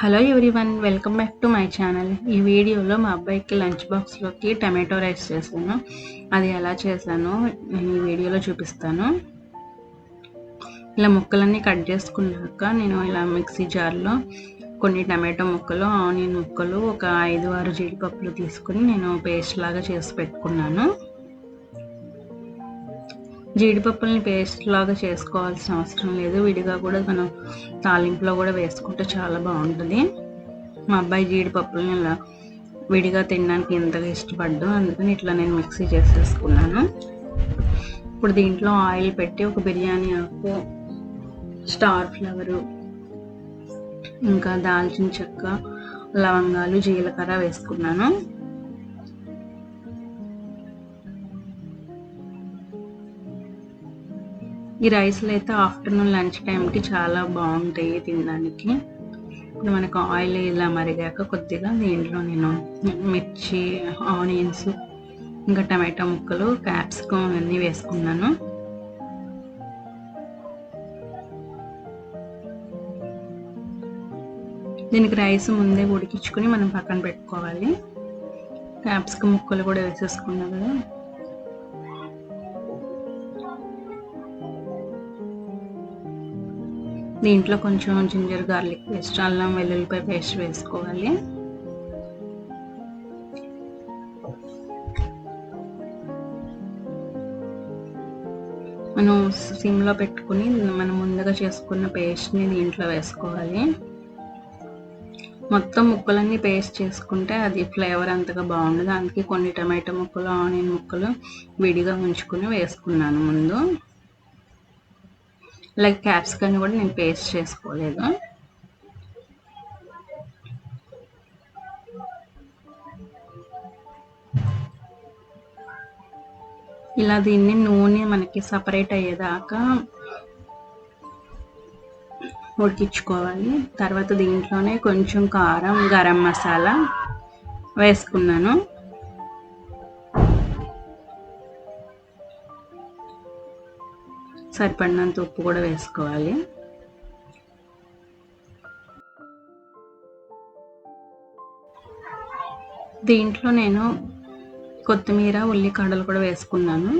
Hello everyone welcome back to my channel ఈ వీడియోలో మా అబ్బాయికి లంచ్ బాక్స్లోకి టమాటో రైస్ చేశాను. అది ఎలా చేశానో నేను ఈ వీడియోలో చూపిస్తాను. ఇలా ముక్కలన్నీ కట్ చేసుకున్నాక నేను ఇలా మిక్సీ జార్లో కొన్ని టమాటో ముక్కలు ఆనియన్ ముక్కలు ఒక ఐదు ఆరు జీడిపప్పులు తీసుకుని నేను పేస్ట్ లాగా చేసి పెట్టుకున్నాను. జీడిపప్పుల్ని పేస్ట్ లాగా చేసుకోవాల్సిన అవసరం లేదు. విడిగా కూడా మనం తాలింపులో కూడా వేసుకుంటే చాలా బాగుంటుంది. మా అబ్బాయి జీడిపప్పుల్ని ఇలా విడిగా తినడానికి ఎంతగా ఇష్టపడ్డు అందుకని ఇట్లా నేను మిక్సీ చేసేసుకున్నాను. ఇప్పుడు దీంట్లో ఆయిల్ పెట్టి ఒక బిర్యానీ ఆకు స్టార్ ఫ్లవరు ఇంకా దాల్చిన చెక్క లవంగాలు జీలకర్ర వేసుకున్నాను. ఈ రైస్లు అయితే ఆఫ్టర్నూన్ లంచ్ టైంకి చాలా బాగుంటాయి తినడానికి. ఇప్పుడు మనకు ఆయిల్ ఇలా మరిగాక కొద్దిగా దీంట్లో నేను మిర్చి ఆనియన్స్ ఇంకా టమాటా ముక్కలు క్యాప్సికమ్ అన్నీ వేసుకున్నాను. దీనికి రైస్ ముందే ఉడికించుకొని మనం పక్కన పెట్టుకోవాలి. క్యాప్సికమ్ ముక్కలు కూడా వేసేసుకున్నాం కదా. దీంట్లో కొంచెం జింజర్ గార్లిక్ పేస్ట్ అల్లం వెల్లుల్లిపాయ పేస్ట్ వేసుకోవాలి. మనం సిమ్లో పెట్టుకుని మనం ముందుగా చేసుకున్న పేస్ట్ని దీంట్లో వేసుకోవాలి. మొత్తం ముక్కలన్నీ పేస్ట్ చేసుకుంటే అది ఫ్లేవర్ అంతగా బాగుండదు. అందుకే కొన్ని టమాటో ముక్కలు ఆనియన్ ముక్కలు విడిగా ఉంచుకుని వేసుకున్నాను ముందు. లైక్ క్యాప్సికమ్ కూడా నేను పేస్ట్ చేసుకోలేదు. ఇలా దీన్ని నూనె మనకి సపరేట్ అయ్యేదాకా ఉడికించుకోవాలి. తర్వాత దీంట్లోనే కొంచెం కారం గరం మసాలా వేసుకున్నాను. సరిపడినంత ఉప్పు కూడా వేసుకోవాలి. దీంట్లో నేను కొత్తిమీర ఉల్లికాడలు కూడా వేసుకున్నాను.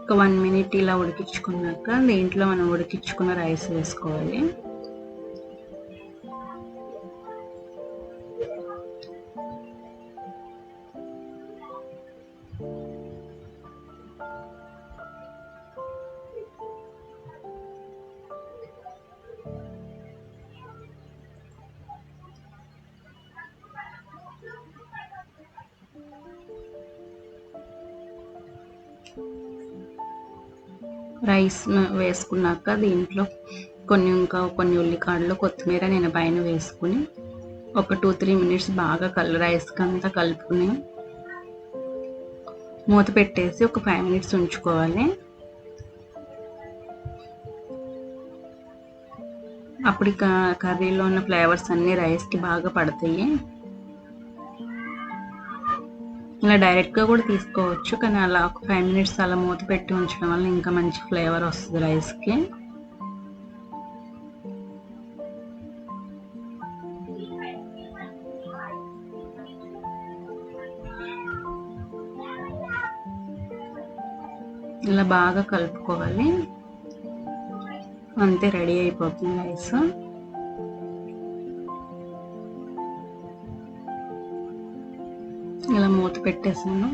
ఒక వన్ మినిట్ ఇలా ఉడికించుకున్నాక దీంట్లో మనం ఉడికించుకున్న రైస్ వేసుకోవాలి. రైస్ వేసుకున్నాక దీంట్లో కొన్ని ఇంకా కొన్ని ఉల్లికాడలు కొత్తిమీర నేను పైన వేసుకుని ఒక టూ త్రీ మినిట్స్ బాగా కల్ రైస్కి అంతా కలుపుకుని మూత పెట్టేసి ఒక ఫైవ్ మినిట్స్ ఉంచుకోవాలి. అప్పుడు కర్రీలో ఉన్న ఫ్లేవర్స్ అన్నీ రైస్కి బాగా పడతాయి. ఇలా డైరెక్ట్గా కూడా తీసుకోవచ్చు కానీ అలా ఒక ఫైవ్ మినిట్స్ అలా మూత పెట్టి ఉంచడం వల్ల ఇంకా మంచి ఫ్లేవర్ వస్తుంది రైస్కి ఇలా బాగా కలుపుకోవాలి. అంతే రెడీ అయిపోతుంది రైస్ ఇలా మూత పెట్టేసాను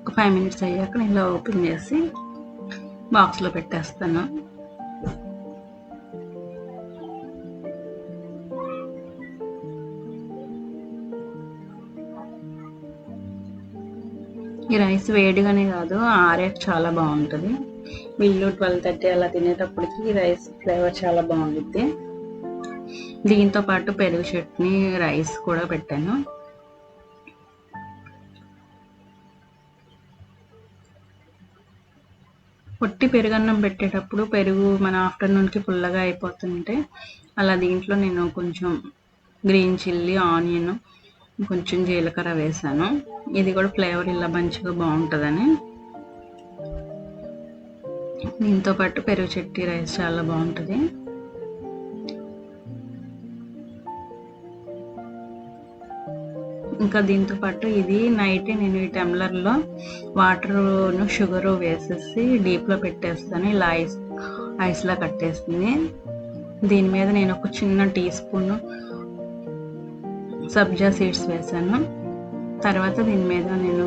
ఒక ఫైవ్ మినిట్స్ అయ్యాక నేను ఇలా ఓపెన్ చేసి బాక్స్లో పెట్టేస్తాను. ఈ రైస్ వేడిగానే కాదు ఆరేట్ చాలా బాగుంటుంది. వీళ్ళు ట్వెల్వ్ థర్టీ అలా తినేటప్పటికి ఈ రైస్ ఫ్లేవర్ చాలా బాగుంటుంది దీంతో పాటు పెరుగు చట్నీ రైస్ కూడా పెట్టాను. పొట్టి పెరుగన్నం పెట్టేటప్పుడు పెరుగు మన ఆఫ్టర్నూన్కి పుల్లగా అయిపోతుంటే అలా దీంట్లో నేను కొంచెం గ్రీన్ చిల్లీ ఆనియన్ కొంచెం జీలకర్ర వేసాను. ఇది కూడా ఫ్లేవర్ ఇలా మంచిగా బాగుంటుందని. దీంతో పాటు పెరుగు చెట్టి రైస్ చాలా బాగుంటుంది. ఇంకా దీంతో పాటు ఇది నైట్ నేను ఈ టెంబ్లర్లో వాటర్ను షుగర్ వేసేసి డీప్లో పెట్టేస్తాను. ఇలా ఐస్ ఐస్లా కట్టేస్తుంది. దీని మీద నేను ఒక చిన్న టీ స్పూన్ సబ్జా సీడ్స్ వేసాను. తర్వాత దీని మీద నేను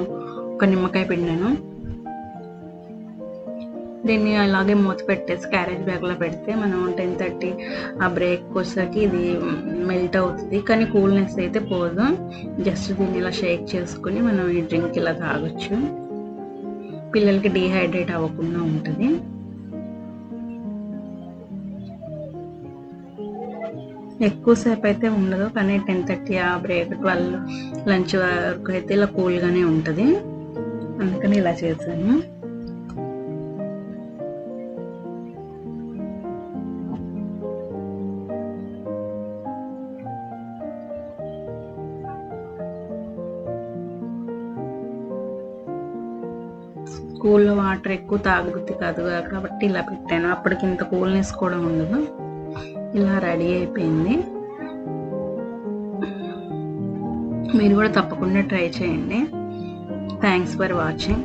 ఒక నిమ్మకాయ పిండాను. దీన్ని అలాగే మూత పెట్టేసి క్యారేజ్ బ్యాగ్లో పెడితే మనం టెన్ థర్టీ ఆ బ్రేక్ వచ్చేసరికి ఇది మెల్ట్ అవుతుంది. కానీ కూల్నెస్ అయితే పోదు. జస్ట్ దీన్ని ఇలా షేక్ చేసుకుని మనం ఈ డ్రింక్ ఇలా తాగొచ్చు. పిల్లలకి డీహైడ్రేట్ అవ్వకుండా ఉంటుంది. ఎక్కువసేపు అయితే ఉండదు. కానీ టెన్ థర్టీ ఆ బ్రేక్ ట్వెల్వ్ లంచ్ వరకు అయితే ఇలా కూల్గానే ఉంటుంది. అందుకని ఇలా చేశాను. స్కూల్లో వాటర్ ఎక్కువ తాగుద్ది కాదు కాబట్టి ఇలా పెట్టాను. అప్పటికి ఇంత కూల్నెస్ కూడా ఉండదు. ఇలా రెడీ అయిపోయింది. మీరు కూడా తప్పకుండా ట్రై చేయండి. Thanks for watching